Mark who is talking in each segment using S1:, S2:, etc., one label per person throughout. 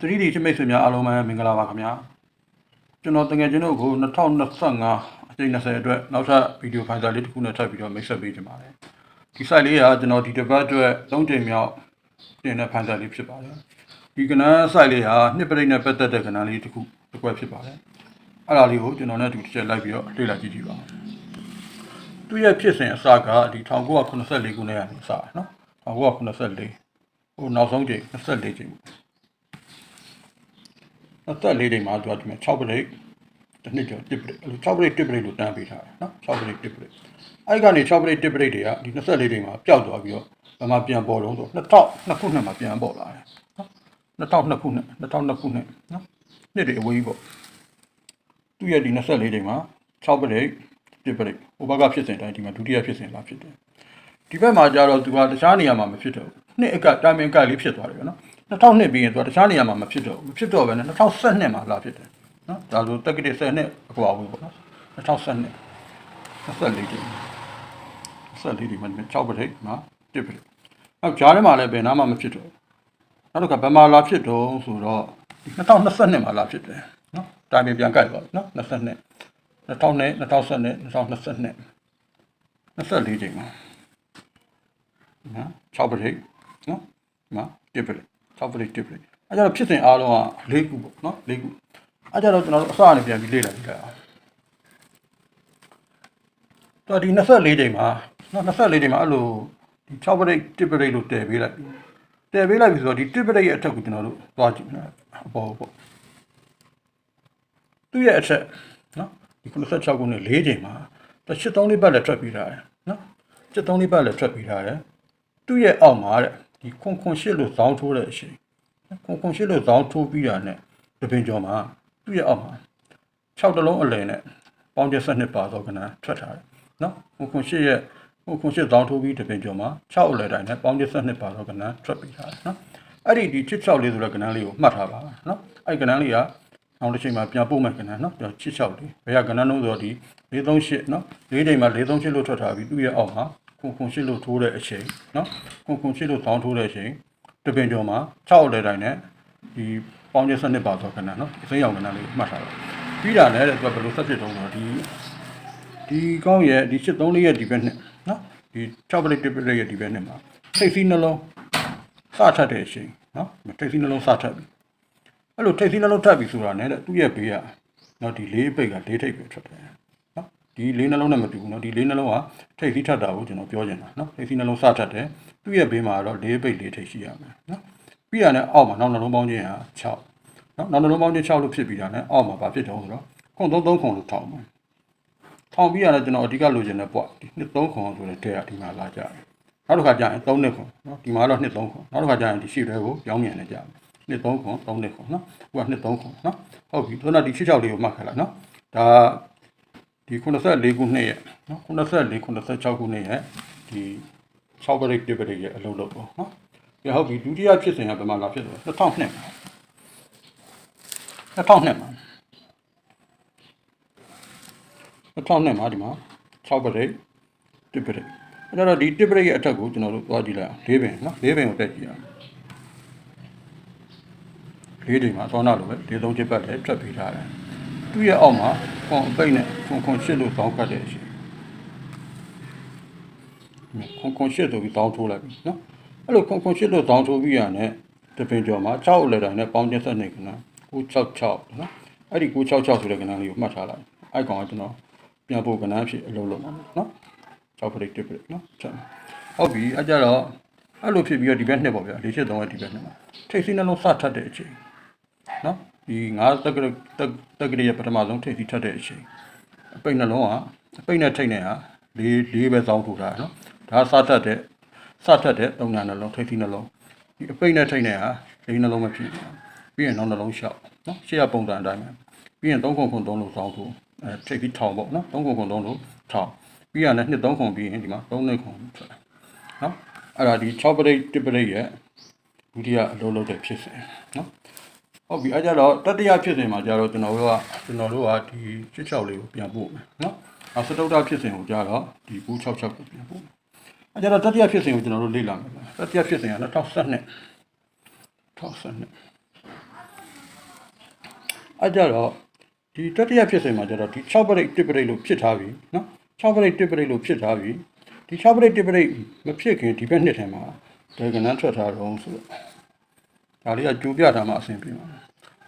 S1: 3D ချစ်မိတ်ဆွေများအားလုံးပဲမင်္ဂလာပါခင်ဗျာကျွန်တော်တငယ်ချင်းတို့ကို2025အချိန်20အတွက်နောက်ထပ်ဗီဒီယိုဖိုင်တာလေးတစ်ခုနဲ့ထပ်ပြီးတော့မိတ်ဆက်ပေးချင်ပါတယ်ဒီ site လေးကကျွန်တော်ဒီတစ်ပတ်အတွက်၃ချိန်မြောက်တင်တဲ့ဖိုင်တာလေးဖြစ်ပါတယ်ဒီကဏ္ဍ site လေးဟာနှစ်ပရိနဲ့ပတ်သက်တဲ့ကဏ္ဍလေးတစ်ခုတစ်ခွက်ဖြစ်ပါတယ်အဲ့ဒါလေးကိုကျွန်တော်နဲ့အတူတစ်ချက်လိုက်ပြီးတော့လေ့လာကြည့်ကြည့်ပါဦးသူရဲ့ဖြစ်စဉ်အစကဒီ1984ခုနှစ်ကနေစတာနော်1984ဟိုနောက်ဆုံးချိန်24ချိန်ပေါ့ 24တိမ်မှာသူကဒီမှာ6ပလိတ်တစ်နှစ်ကျော်တစ်ပလိတ်အဲ့လို6ပလိတ်တစ်ပလိတ်လို့တန်းပေးထားတယ်နော်6ပလိတ်တစ်ပလိတ်အဲ့ကနေ6ပလိတ်တစ်ပလိတ်တွေကဒီ24တိမ်မှာပျောက်သွားပြီးတော့ဗမာပြန်ပေါ်တော့ဆို2000ခုနှစ်မှာပြန်ပေါ်လာတယ်နော်2000ခုနှစ်2000ခုနှစ်နော်နှစ်တွေအဝေးပေါ့သူ့ရဲ့ဒီ24တိမ်မှာ6ပလိတ်တစ်ပလိတ်ဟိုဘက်ကဖြစ်စဉ်တိုင်းဒီမှာဒုတိယဖြစ်စဉ်လားဖြစ်တယ်ဒီဘက်မှာကြတော့သူကတခြားနေရာမှာမဖြစ်တော့ဘူးနှစ်အကတာမင်ကလေးဖြစ်သွားတယ်ပေါ့နော် 2002ပြီးရင်သူကတခြားနေရာမှာမဖြစ်တော့ဘူးမဖြစ်တော့ဘဲနဲ့2012မှာလာဖြစ်တယ်နော်ဒါဆိုတက္ကတိ10နှစ်အကွာဘူးပေါ့နော်2012 24ချိန်24ဒီမှာ6ပရိတ်မှာ1ပရိတ်အောက်ကြားထဲမှာလည်းဘယ်နာမှမဖြစ်တော့ဘူးနောက်တစ်ခါဘယ်မှာလာဖြစ်တော့ဆိုတော့2022မှာလာဖြစ်တယ်နော်တာမင်ပြန်ကြိုက်ပါနော်22 2000 2012 2022 24ချိန်မှာနော်6ပရိတ်နော်ဒီမှာ1ပရိ တ်6ပရိတ်1ပရိတ်အဲကြတော့ဖြစ်စဉ်အားလုံးက၄ခုပေါ့နော်၄ခုအဲကြတော့ကျွန်တော်တို့အစအနေပြန်ပြီးလေ့လာကြည့်လိုက်အောင်တော့ဒီ24ချိန်မှာနော်24ချိန်မှာအဲ့လိုဒီ6ပရိတ်1ပရိတ်လို့တည်ပေးလိုက်ပြီတည်ပေးလိုက်ပြီဆိုတော့ဒီ1ပရိတ်ရဲ့အထက်ကိုကျွန်တော်တို့သွားကြည့်နော်အပေါ်ပေါ့သူ့ရဲ့အထက်နော်ဒီ96ခုနဲ့4ချိန်မှာတစ်ချစ်3လေးပတ်လည်းထွက်ပြီးထားတယ်နော်ချစ်3လေးပတ်လည်းထွက်ပြီးထားတယ်သူ့ရဲ့အောက်မှာတဲ့ ဒီခွန်ခွန်ရှစ်လို့ဇောင်းထိုးတဲ့အချိန်ခွန်ခွန်ရှစ်လို့ဇောင်းထိုးပြီးတာနဲ့တပင်ကျော်မှာသူ့ရဲ့အောက်မှာ6တလုံးအလယ်နဲ့ပေါင်းကျစနစ်ပါသောကဏ္ဍထွက်ထားတယ်နော်ခွန်ခွန်ရှစ်ရဲ့ခွန်ခွန်ရှစ်ဇောင်းထိုးပြီးတပင်ကျော်မှာ6အလယ်တိုင်းနဲ့ပေါင်းကျစနစ်ပါသောကဏ္ဍထွက်ပြီးထားတယ်နော်အဲ့ဒီဒီချစ်6လေးဆိုတဲ့ကဏ္ဍလေးကိုမှတ်ထားပါနော်အဲ့ဒီကဏ္ဍလေးကနောက်တစ်ချိန်မှာပြန်ပို့မယ်ကဏ္ဍနော်ကျွန်တော်ချစ်6လေးဘယ်ကကဏ္ဍလုံးဆိုတော့ဒီ438နော်၄ချိန်မှာ438လို့ထွက်ထားပြီးသူ့ရဲ့အောက်မှာ ခွန်ခွန်ရှစ်လို့ထိုးတဲ့အချိန်နော်ခွန်ခွန်ရှစ်လို့ဇောင်းထိုးတဲ့အချိန်တပင်ကျော်မှာ6အလယ်တိုင်းနဲ့ဒီပေါင်းကျစနစ်ပါသောကဏ္ဍနော်အစိမ်းရောင်ကဏ္ဍလေးကိုမှတ်ထားပါပြီးတာနဲ့တဲ့သူကဘယ်လိုဆက်ဖြစ်တုံးဆိုတော့ဒီဒီကောင်းရဲ့ဒီ73လေးရဲ့ဒီဘက်နဲ့နော်ဒီ6ပလိတ်1ပလိတ်ရဲ့ဒီဘက်နဲ့မှာထိပ်စီးနှလုံးစထပ်တဲ့အချိန်နော်ထိပ်စီးနှလုံးစထပ်ပြီအဲ့လိုထိပ်စီးနှလုံးထပ်ပြီဆိုတာနဲ့တဲ့သူ့ရဲ့ဘေးကနော်ဒီလေးပိတ်ကလေးထိပ်ပဲထွက်တယ်နော် ဒီလေးနှလုံးနဲ့မတူဘူးနော်ဒီလေးနှလုံးကထိပ်စီးထပ်တာကိုကျွန်တော်ပြောချင်တာနော်ထိပ်စီးနှလုံးစထပ်တယ်သူ့ရဲ့ဘေးမှာတော့လေးပိတ်လေးထိပ်ရှိရမယ်နော်ပြီးတာနဲ့အောက်မှာနောက်နှလုံးပေါင်းခြင်းဟာ6နော်နောက်နှလုံးပေါင်းခြင်း6လို့ဖြစ်ပြီးတာနဲ့အောက်မှာဘာဖြစ်တုံးဆိုတော့ခွန်33ခွန်လို့ထောက်မှာထောင်ပြီးရတယ်ကျွန်တော်အဓိကလိုချင်တဲ့ပွက်ဒီနှစ်3ခွန်ဆိုတဲ့တဲကဒီမှာလာကြတယ်နောက်တစ်ခါကျရင်3နှစ်ခွန်နော်ဒီမှာတော့နှစ်3ခွန်နောက်တစ်ခါကျရင်ဒီရှိတဲ့ကိုပြောင်းမြန်နေကြတယ်နှစ်3ခွန်3နှစ်ခွန်နော်ဟိုကနှစ်3ခွန်နော်ဟုတ်ပြီဆိုတော့ဒီ66လေးကိုမှတ်ခဲ့လိုက်နော်ဒါ ဒီ84ခုနှစ်ရဲ့နော်84 86ခုနှစ်ရဲ့ဒီ6ပရိတ်1ပရိတ်ရဲ့အလုပ်လုပ်ပေါ့နော်ဒီဟုတ်ပြီဒုတိယဖြစ်စဉ်ကဘယ်မှာလာဖြစ်လဲ2002မှာ2002မှာ2002မှာဒီမှာ6ပရိတ်1ပရိတ်အဲ့တော့ဒီ1ပရိတ်ရဲ့အထက်ကိုကျွန်တော်တို့သွားကြည့်လိုက်အောင်၄ပင်နော်၄ပင်ကိုတက်ကြည့်အောင်လေးချိန်မှာသောနာလိုပဲဒီသုံးချက်ပတ်လည်းထွက်ပေးထားတယ်သူ့ရဲ့အောက်မှာ ခွန်အပိတ်နဲ့ခွန်ခွန်ရှစ်လို့တောင်းကတ်တဲ့အချိန်ခွန်ခွန်ရှစ်ဆိုပြီးတောင်းထိုးလိုက်ပြီနော်အဲ့လိုခွန်ခွန်ရှစ်လို့တောင်းထိုးပြီးရတဲ့တပင်ကျော်မှာ6အလက်တိုင်းနဲ့ပေါင်းကျဆက်နေကနော်966နော်အဲ့ဒီ966ဆိုတဲ့ကဏ္ဍလေးကိုမှတ်ထားလိုက်အဲ့ကောင်ကကျွန်တော်ပြန်ဖို့ကဏ္ဍဖြစ်အလုပ်လုပ်မှာနော်6ပရိတ်1ပရိတ်နော်ချက်ဟုတ်ပြီအဲ့ကြတော့အဲ့လိုဖြစ်ပြီးတော့ဒီဘက်နှစ်ပေါ့ဗျာ၄ချက်သုံးရဲ့ဒီဘက်နှစ်မှာထိတ်စီးနှလုံးစထပ်တဲ့အချိန်နော် ဒီငါတက်ကတက်တက်ကလေးရဲ့ပထမဆုံးထိတ်စီးထပ်တဲ့အချိန်အပိတ်နှလုံးကအပိတ်နဲ့ထိတ်နဲ့ဟာလေးလေးပဲစောင်းထိုးတာနော်ဒါစထပ်တဲ့စထပ်တဲ့သုံးညာနှလုံးထိတ်စီးနှလုံးဒီအပိတ်နဲ့ထိတ်နဲ့ဟာလေးနှလုံးမဖြစ်ဘူးပြီးရင်နောက်နှလုံးလျှောက်နော်ရှေ့ကပုံစံအတိုင်းပဲပြီးရင်3ခုခု3လို့စောင်းထိုးအဲထိတ်ပြီးထောင်ပေါ့နော်3ခုခု3လို့ထောင်ပြီးရနဲ့2 3ခုပြီးရင်ဒီမှာ3နှစ်ခုထွက်နော်အဲ့ဒါဒီ6ပရိတ်1ပရိတ်ရဲ့ဒုတိယအလုပ်လုပ်တဲ့ဖြစ်စဉ်နော် ဟုတ်ပြီအဲကြတော့တတိယဖြစ်စဉ်မှာကြတော့ကျွန်တော်တို့ကကျွန်တော်တို့ကဒီ66လေးကိုပြန်ပို့မယ်နော်နောက်စတုတ္ထဖြစ်စဉ်ကိုကြတော့ဒီ966ကိုပြန်ပို့မယ်အဲကြတော့တတိယဖြစ်စဉ်ကိုကျွန်တော်တို့လေ့လာမယ်တတိယဖြစ်စဉ်က2012 2012အဲ့ကြတော့ဒီတတိယဖြစ်စဉ်မှာကျတော့ဒီ6ပရိတ်1ပရိတ်လို့ဖြစ်ထားပြီနော်6ပရိတ်1ပရိတ်လို့ဖြစ်ထားပြီဒီ6ပရိတ်1ပရိတ်မဖြစ်ခင်ဒီဘက်နှစ်ထဲမှာဒေဂနန်းထွက်ထားတော့ဆိုတော့ ဒါလေးကကြိုပြထားမှအဆင်ပြေမှာ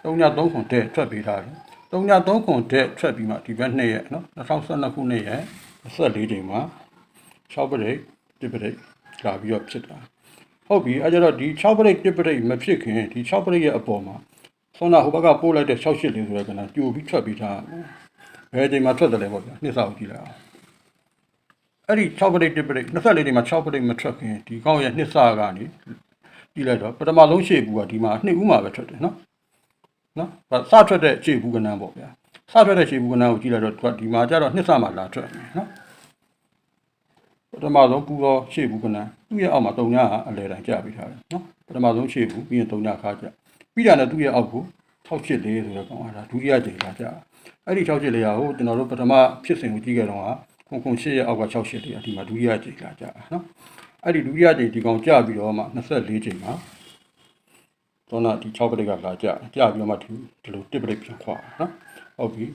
S1: 3ည3ခွန်တဲ့ထွက်ပေးထားတယ်3ည3ခွန်တဲ့ထွက်ပြီးမှဒီဘက်နှစ်ရက်နော်2012ခုနှစ်ရဲ့24ချိန်မှာ6ပရိတ်1ပရိတ်လာပြီးတော့ဖြစ်တာဟုတ်ပြီအဲကြတော့ဒီ6ပရိတ်1ပရိတ်မဖြစ်ခင်ဒီ6ပရိတ်ရဲ့အပေါ်မှာဆွမ်းနာဟိုဘက်ကပို့လိုက်တဲ့68လေးဆိုတဲ့ကဏ္ဍကြိုပြီးထွက်ပြီးထားဘယ်အချိန်မှာထွက်တယ်လဲပေါ့ဗျာနှစ်စာကိုကြည့်လိုက်အောင်အဲ့ဒီ6ပရိတ်1ပရိတ်24ချိန်မှာ6ပရိတ်မထွက်ခင်ဒီကောင်းရဲ့နှစ်စာကနေ ကြည့်လိုက်တော့ပထမဆုံးရှေ့ဘူးကဒီမှာနှစ်ဦးမှာပဲထွက်တယ်နော်နော်စထွက်တဲ့ရှေ့ဘူးကဏ္ဍပေါ့ဗျာစထွက်တဲ့ရှေ့ဘူးကဏ္ဍကိုကြည့်လိုက်တော့သူကဒီမှာကျတော့နှစ်စာမှာလာထွက်တယ်နော်ပထမဆုံးပူသောရှေ့ဘူးကနန်းသူ့ရဲ့အောက်မှာတုံညာအလဲတိုင်းကျပြီးထားတယ်နော်ပထမဆုံးရှေ့ဘူးပြီးရင်တုံညာခါကျပြီးတာနဲ့သူ့ရဲ့အောက်ကို684ဆိုတဲ့ကောင်အားဒါဒုတိယကြိမ်လာကြအဲ့ဒီ684ရာကိုကျွန်တော်တို့ပထမဖြစ်စဉ်ကိုကြည့်ခဲ့တော့ကခုံခုံရှေ့ရဲ့အောက်က684ရာဒီမှာဒုတိယကြိမ်လာကြနော် အဲ့ဒီဒုတိယကြိမ်ဒီကောင်ကျပြီးတော့မှ24ကြိမ်မှာတော့နာဒီ6ပရိတ်ကလာကြကြပြီးတော့မှဒီဒီလိုတစ်ပရိတ်ပြန်ခွာနော်ဟုတ်ပြီ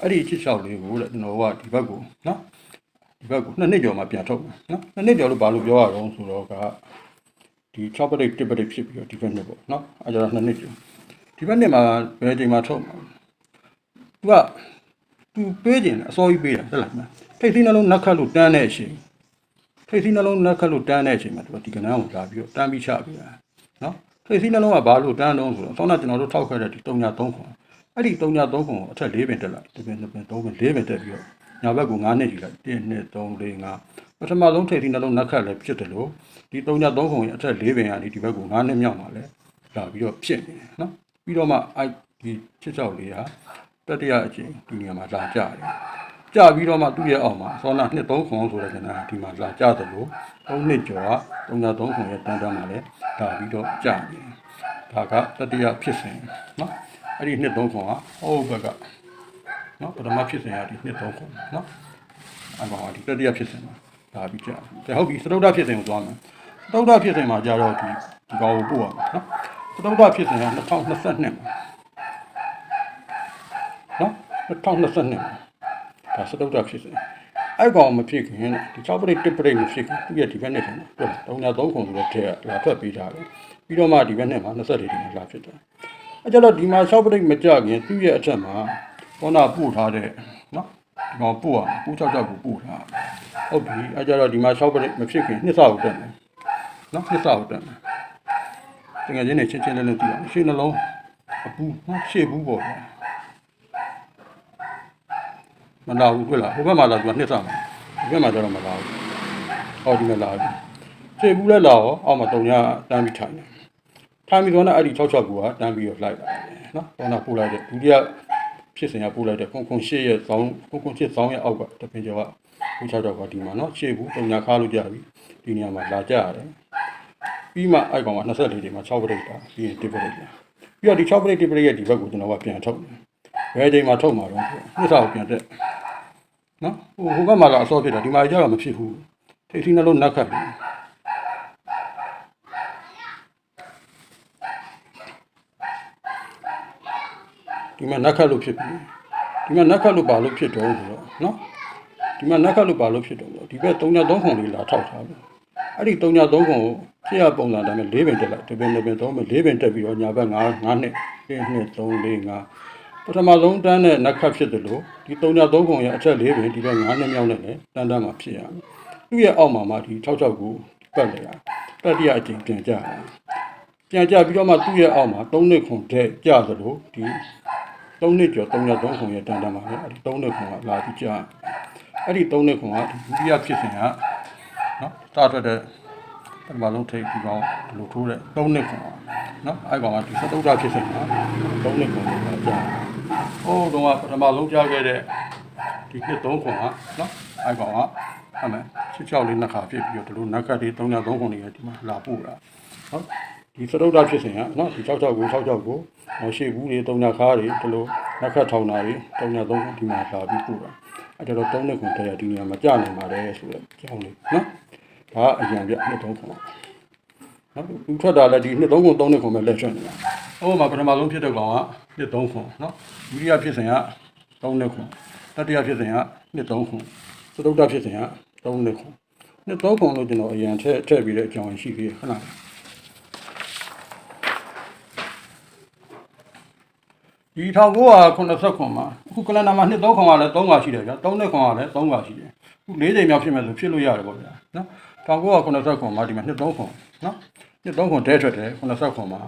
S1: အဲ့ဒီချစ်လျှောက်လေးကိုတဲ့ကျွန်တော်ကဒီဘက်ကိုနော်ဒီဘက်ကိုနှစ်နှစ်ကျော်မှပြန်ထုတ်မယ်နော်နှစ်နှစ်ကျော်လို့ဘာလို့ပြောရအောင်ဆိုတော့ကဒီ6ပရိတ်1ပရိတ်ဖြစ်ပြီးတော့ဒီဘက်နှစ်ပေါ့နော်အဲကြတော့နှစ်နှစ်ကျော်ဒီဘက်နှစ်မှာဘယ်ချိန်မှာထုတ်မှာသူကသူပေးခြင်းအစောကြီးပေးတာတက်လိုက်မှာထိတ်သီးနှလုံးနက်ခတ်လို့တန်းတဲ့အချိန် ထိတ်သီးနှလုံးနက်ခတ်လို့တန်းတဲ့အချိန်မှာသူကဒီကနန်းကိုလာပြီးတော့တန်းပြီးချပေးတာနော်ထိတ်သီးနှလုံးကဘာလို့တန်းတော့ဆိုတော့ဆောင်းကကျွန်တော်တို့ထောက်ခဲ့တဲ့ဒီ3ည3ခွန်အဲ့ဒီ3ည3ခွန်ကိုအထက်၄ပင်တက်လိုက်ဒီပင်2ပင်3ပင်4ပင်တက်ပြီးတော့ညာဘက်ကို9နှစ်ယူလိုက်1 2 3 4 5ပထမဆုံးထိပ်သီးနှလုံးနက်ခတ်လည်းဖြစ်တယ်လို့ဒီ3ည3ခုရင်အထက်၄ပင်ကနေဒီဘက်ကို9နှစ်မြောက်มาလဲလာပြီးတော့ဖြစ်နေတယ်နော်ပြီးတော့မှအဲ့ဒီချစ်ချောက်လေးဟာတတိယအချိန်ဒီနေရာမှာလာကြတယ် ကြပြီးတော့မှသူ့ရဲ့အောက်မှာစောနာနှစ်3ခုဆိုတဲ့ကဏ္ဍဒီမှာလာကြတယ်လို့3နှစ်ကျော်က3ည3ခုရဲ့တန်းတန်းမှာလဲလာပြီးတော့ကြနေဒါကတတိယဖြစ်စဉ်နော်အဲ့ဒီနှစ်3ခုကဟိုဘက်ကနော်ပထမဖြစ်စဉ်ကဒီနှစ်သုံးခုနော်အဲ့ကောင်ကဒီတတိယဖြစ်စဉ်မှာဒါပြီးကြာတယ်ဟုတ်ပြီသတုဒ္ဒဖြစ်စဉ်ကိုသွားမယ်သတုဒ္ဒဖြစ်စဉ်မှာကြာတော့ဒီဒီကောင်ကိုပို့ရမယ်နော်သတုဒ္ဒဖြစ်စဉ်က2022မှာနော်2022မှာ ဒါသတုဒ္ဒဖြစ်စဉ်အဲ့ကောင်မဖြစ်ခင်ဒီ6ပရိတ်1ပရိတ်မဖြစ်ခင်သူရဲ့ဒီဘက်နဲ့ထင်တယ်ဟုတ်လား3ည3ခုဆိုတော့ထဲလာထွက်ပေးထားတယ်ပြီးတော့မှဒီဘက်နဲ့မှာ24ဒီမှာလာဖြစ်တယ်အဲ့ကြတော့ဒီမှာ6ပရိတ်မကြခင်သူ့ရဲ့အထက်မှာခေါနာပို့ထားတဲ့နော်ဒီကောင်ပို့ရပို့ချောက်ချောက်ကိုပို့ထားဟုတ်ပြီအဲကြတော့ဒီမှာ6ပရိတ်မဖြစ်ခင်နှစ်ဆကိုတက်မယ်နော်နှစ်ဆကိုတက်မယ်တကယ်ချင်းနေချင်းချင်းလေးလေးတည်အောင်ရှေ့နှလုံးအပူနော်ရှေ့ဘူးပေါ့ဗျာ မလာဘူးတွေ့လားဟိုဘက်မှာလာသူကနှစ်ဆမှာဒီဘက်မှာကျတော့မလာဘူးဟောဒီမှာလာပြီရှေ့ဘူးလည်းလာရောအောက်မှာတုံညာတန်းပြီးထိုင်တယ်ထိုင်ပြီးတော့အဲ့ဒီ6 6ကူကတန်းပြီးတော့လိုက်လာတယ်နော်ခေါနာပို့လိုက်တဲ့ဒုတိယဖြစ်စဉ်ကပို့လိုက်တဲ့ခုံခုံရှေ့ရဲ့ဇောင်းခုံခုံရှေ့ဇောင်းရဲ့အောက်ကတပင်ကျော်ကဘူးချောက်တော့ကဒီမှာနော်ရှေ့ဘူးတုံညာခါလို့ကြပြီဒီနေရာမှာလာကြရတယ်ပြီးမှအဲ့ကောင်က24ချိန်မှာ6ပရိတ်တာပြီးရင်1ပရိတ်တာပြီးတော့ဒီ6ပရိတ်1ပရိတ်ရဲ့ဒီဘက်ကိုကျွန်တော်ကပြန်ထုတ်တယ်ဘယ်ချိန်မှာထုတ်မှာတော့နှစ်စာကိုပြန်တက် နော်ဟိုဟိုဘက်မှာလာအစောဖြစ်တာဒီမှာကြတော့မဖြစ်ဘူးထိတ်ထီးနှလုံးနက်ခတ်ပြီဒီမှာနက်ခတ်လို့ဖြစ်ပြီဒီမှာနက်ခတ်လို့ပါလို့ဖြစ်တော့ဆိုတော့နော်ဒီမှာနက်ခတ်လို့ပါလို့ဖြစ်တော့ဒီဘက်3ည3ခုလေးလာထောက်ထားပြီအဲ့ဒီ3ည3ခုကိုဖြစ်ရပုံစံတိုင်း၄ပင်တက်လိုက်တစ်ပင်တစ်ပင်သုံးပင်၄ပင်တက်ပြီးတော့ညာဘက်9 9နှစ်1 2 3 4 5 ပထမဆုံးတန်းနဲ့နက်ခတ်ဖြစ်တယ်လို့ဒီ3ည3ခုရဲ့အထက်၄ပင်ဒီဘက်9နှစ်မြောက်နဲ့လည်းတန်းတန်းမှာဖြစ်ရမယ်သူ့ရဲ့အောက်မှာမှဒီ66ကိုပတ်လိုက်တာတတိယအကြိမ်ပြန်ကြတာပြန်ကြပြီးတော့မှသူ့ရဲ့အောက်မှာ3နှစ်ခုတဲ့ကြသလိုဒီ3နှစ်ကျော်3ရက်3ခုရဲ့တန်တန်ပါလေအဲ့ဒီ3နှစ်ခုကလာပြီးကြာအဲ့ဒီ3နှစ်ခုကဒုတိယဖြစ်စဉ်ကနော်တာထွက်တဲ့ ပထမဆုံးထိပ်ဒီကောင်ဘလို့ထိုးတဲ့3နှစ်ခုနော်အဲ့ကောင်ကဒီသတုဒ္ဒဖြစ်စဉ်က3နှစ်ခုကကြာဟိုတုန်းကပထမဆုံးကြားခဲ့တဲ့ဒီနှစ်3ခုကနော်အဲ့ကောင်ကဟုတ်မယ်ချစ်ချောက်လေးနှစ်ခါဖြစ်ပြီးတော့ဒီလိုနက်ကတ်လေး3ည3ခုနေဒီမှာလာပို့တာဟုတ်ဒီသတုဒ္ဒဖြစ်စဉ်ကနော်ဒီ66ကို66ကိုဟောရှေ့ဘူးတွေတုံညာခါတွေဒီလိုလက်ခတ်ထောင်တာတွေတုံညာသုံးဒီမှာလာပြီးပို့တာအဲ့တော့တုံးနှစ်ခုတည်းရဒီနေရာမှာကြာနေပါတယ်ဆိုတော့ကြောင်းလေးနော် ဒါကအရင်ပြနှစ်သုံးခုနော်သူထွက်တာလည်းဒီနှစ်သုံးခုသုံးနှစ်ခုပဲလက်ထွက်နေတာဟိုမှာပထမဆုံးဖြစ်တဲ့ကောင်ကနှစ်3ခွန်နော်ဒုတိယဖြစ်စဉ်က3နှစ်ခွန်တတိယဖြစ်စဉ်ကနှစ်3ခွန်သတုတ္တဖြစ်စဉ်က3နှစ်ခွန်နှစ်3ခွန်လို့ကျွန်တော်အရင်ထည့်ထည့်ပြီးတဲ့အကြောင်းရှိသေးတယ်ခဏဒီ1989ခွန်မှာအခုကလန်နာမှာနှစ်3ခွန်ကလည်း3ခါရှိတယ်ဗျာ3နှစ်ခွန်ကလည်း3ခါရှိတယ်အခု၄ချိန်မြောက်ဖြစ်မဲ့ဆိုဖြစ်လို့ရတယ်ပေါ့ဗျာနော် 1989ခွန်မှာဒီမှာနှစ်3ခွန်နော်နှစ်3ခွန်တဲထွက်တယ်89ခွန်မှာ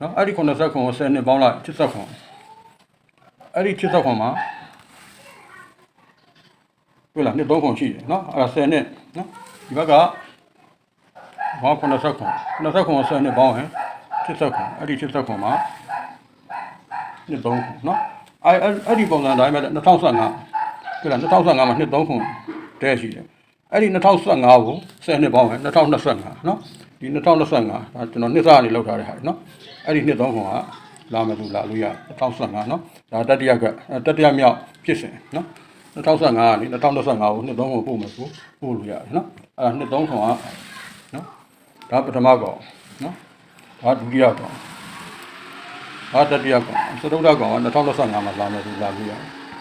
S1: နော်အဲ့ဒီ80ခွန်ကို10နှစ်ပေါင်းလိုက်80ခွန်အဲ့ဒီ80ခွန်မှာတွေ့လားနှစ်3ခွန်ရှိတယ်နော်အဲ့ဒါ10နှစ်နော်ဒီဘက်ကဘာ80ခွန်80ခွန်ကို10နှစ်ပေါင်းရင်80ခွန်အဲ့ဒီ80ခွန်မှာနှစ်3ခွန်နော်အဲ့အဲ့အဲ့ဒီပုံစံတိုင်းပဲ2015တွေ့လား2015မှာနှစ်3ခွန်တဲရှိတယ် အဲ့ဒီ2015ကို10နှစ်ပေါင်းရင်2025နော်ဒီ2025ဒါကျွန်တော်နှစ်စားအနေလောက်ထားတဲ့ဟာနော်အဲ့ဒီနှစ်3ခွန်ကလာမယ်လို့လာလို့ရ2025နော်ဒါတတိယကတတိယမြောက်ဖြစ်စဉ်နော်2015ကနေ2025ကိုနှစ်3ခွန်ပို့မယ်ဆိုပို့လို့ရတယ်နော်အဲ့ဒါနှစ်3ခွန်ကနော်ဒါပထမကောင်နော်ဒါဒုတိယကောင်ဒါတတိယကောင်သတုဒ္ဓကောင်က2025မှာလာမယ်လို့လာလို့ရတယ်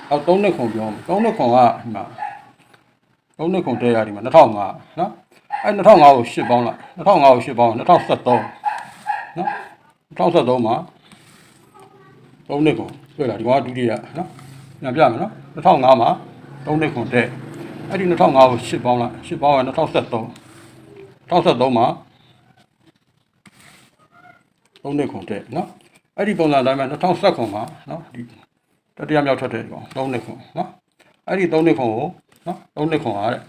S1: အော်3နှစ်ခွန်ပြောမယ်3နှစ်ခွန်ကဒီမှာ 3နှစ်ခွန်တဲရဒီမှာ2005နော်အဲ2005ကို8ပေါင်းလိုက်2005ကို8ပေါင်း2073နော်2073မှာ3နှစ်ခွန်တွေ့လားဒီကောင်ကဒုတိယနော်ပြန်ပြမယ်နော်2005မှာ3နှစ်ခွန်တဲအဲ့ဒီ2005ကို8ပေါင်းလိုက်8ပေါင်းရင်2073 2073မှာ3နှစ်ခွန်တဲနော်အဲ့ဒီပုံစံတိုင်းမှာ2007ခွန်မှာနော်ဒီတတိယမြောက်ထွက်တဲ့ကောင်3နှစ်ခွန်နော်အဲ့ဒီ3နှစ်ခွန်ကိုနော် 3နှစ်ခွန်ကတဲ့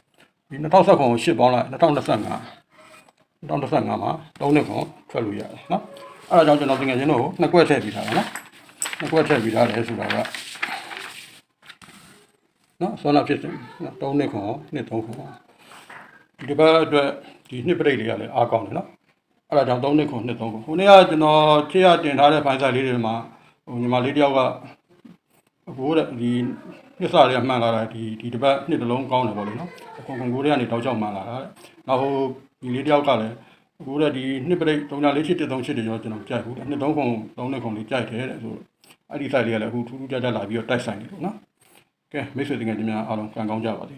S1: ဒီ2007ခွန်ကို8ပေါင်းလိုက်2025 2025မှာ3နှစ်ခွန်ထွက်လို့ရတယ်နော်အဲ့ဒါကြောင့်ကျွန်တော်သင်ငယ်ချင်းတို့ကိုနှစ်ကွက်ထည့်ပြီးထားတာနော်နှစ်ကွက်ထည့်ပြီးထားတယ်ဆိုတာကနော်ဆောနာဖြစ်တယ်နော်3နှစ်ခွန်နှစ်3ခွန်ဒီတစ်ပတ်အတွက်ဒီနှစ်ပြိတ်တွေကလည်းအားကောင်းတယ်နော်အဲ့ဒါကြောင့်3နှစ်ခွန်နှစ်3ခွန်ခုနေ့ကကျွန်တော်ချေရတင်ထားတဲ့ဖိုင်ဆိုင်လေးတွေမှာဟိုညီမလေးတယောက်ကအခုတဲ့ဒီ နှစ်စားလေးကမှန်လာတာဒီဒီတစ်ပတ်နှစ်တစ်လုံးကောင်းတယ်ပေါ့လေနော်အခုခုကိုတွေကနေတောက်ချောက်မှန်လာတာတဲ့နောက်ဟိုဒီလေးတယောက်ကလည်းအခုတဲ့ဒီနှစ်ပြိတ်3483ချစ်တယ်ကျွန်တော်ကြိုက်ဘူးတဲ့နှစ်3ခွန်3နှစ်ခွန်လေးကြိုက်တယ်တဲ့ဆိုအဲ့ဒီ site လေးကလည်းအခုထူးထူးခြားခြားလာပြီးတော့တိုက်ဆိုင်တယ်ပေါ့နော်ကဲမိတ်ဆွေတင်ငယ်ချင်းများအားလုံးကံကောင်းကြပါစေ